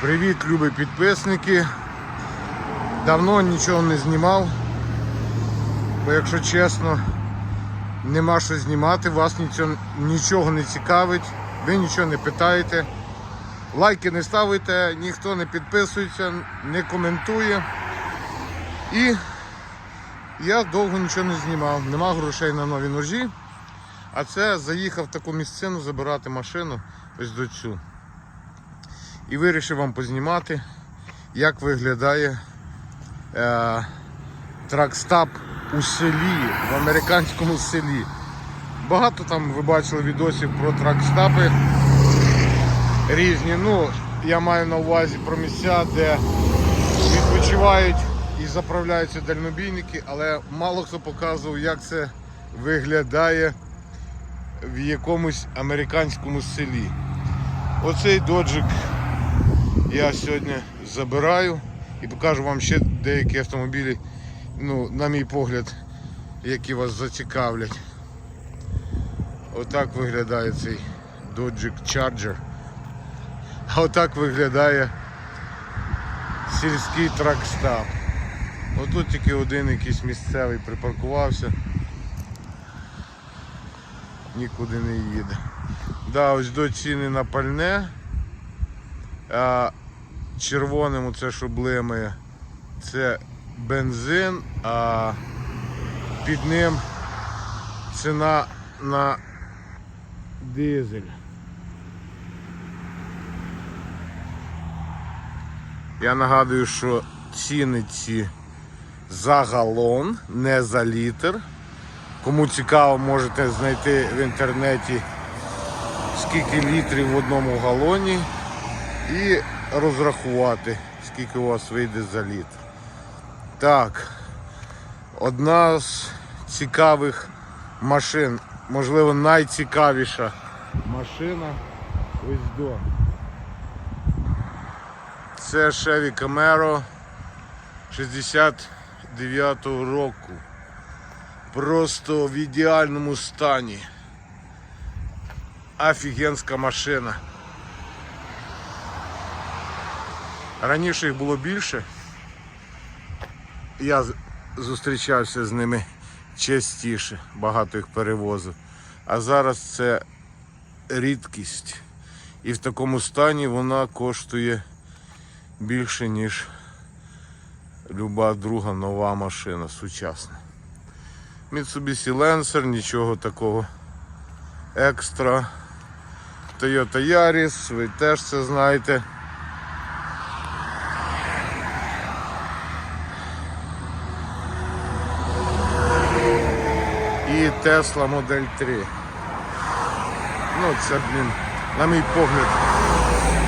Привіт, любі підписники. Давно нічого не знімав, бо якщо чесно, нема що знімати, вас нічого, не цікавить, ви нічого не питаєте. Лайки не ставите, ніхто не підписується, не коментує. І я довго нічого не знімав, нема грошей на нові ножі. А це заїхав в таку місцину забирати машину ось до цю. І вирішив вам познімати, як виглядає е, тракстап у селі, в американському селі. Багато там ви бачили відосів про тракстапи різні. Ну, я маю на увазі про місця, де відпочивають і заправляються дальнобійники, але мало хто показував, як це виглядає в якомусь американському селі. Оцей доджик я сьогодні забираю і покажу вам ще деякі автомобілі, ну, на мій погляд, які вас зацікавлять. Отак виглядає цей Dodge Charger. А отак виглядає сільський тракстап. Отут тільки один якийсь місцевий припаркувався. Нікуди не їде. Да, ось до ціни на пальне. Червоним це що блимає, це бензин, а під ним ціна на дизель. Я нагадую, що ціни ці за галон, не за літр. Кому цікаво, можете знайти в інтернеті скільки літрів в одному галоні і розрахувати, скільки у вас вийде за літр. Так, одна з цікавих машин, можливо, найцікавіша машина ось до. Це Chevy Camaro 69-го року. Просто в ідеальному стані. Офігенська машина. Раніше їх було більше. Я зустрічався з ними частіше, багато їх перевозив. А зараз це рідкість. І в такому стані вона коштує більше, ніж люба друга нова машина сучасна. Mitsubishi Lancer, нічого такого екстра. Toyota Yaris, ви теж це знаєте. І Tesla Model 3. Ну це, блін, на мій погляд,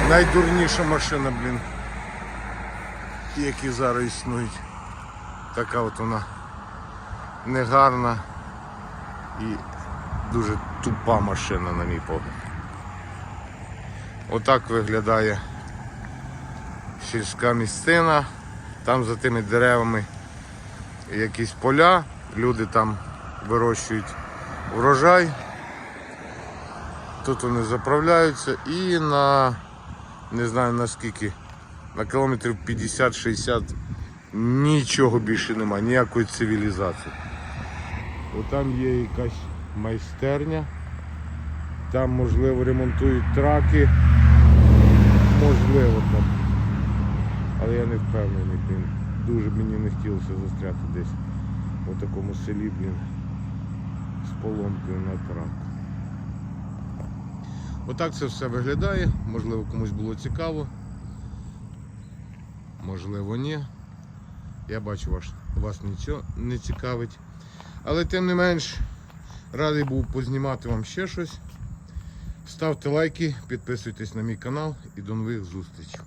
найдурніша машина, блін, які зараз існують. Така от вона негарна і дуже тупа машина, на мій погляд. Отак виглядає сільська місцина. Там за тими деревами якісь поля, люди там вирощують врожай. Тут вони заправляються і на не знаю наскільки, на кілометрів 50-60 нічого більше немає, ніякої цивілізації. Отам є якась майстерня, там можливо ремонтують траки, можливо там. Але я не впевнений, блін. Дуже мені не хотілося застряти десь у такому селі, блін, з поломкою на трак. Отак це все виглядає, можливо комусь було цікаво, можливо ні. Я бачу вас, вас нічого не цікавить. Але тим не менш, радий був познімати вам ще щось. Ставте лайки, підписуйтесь на мій канал і до нових зустрічей.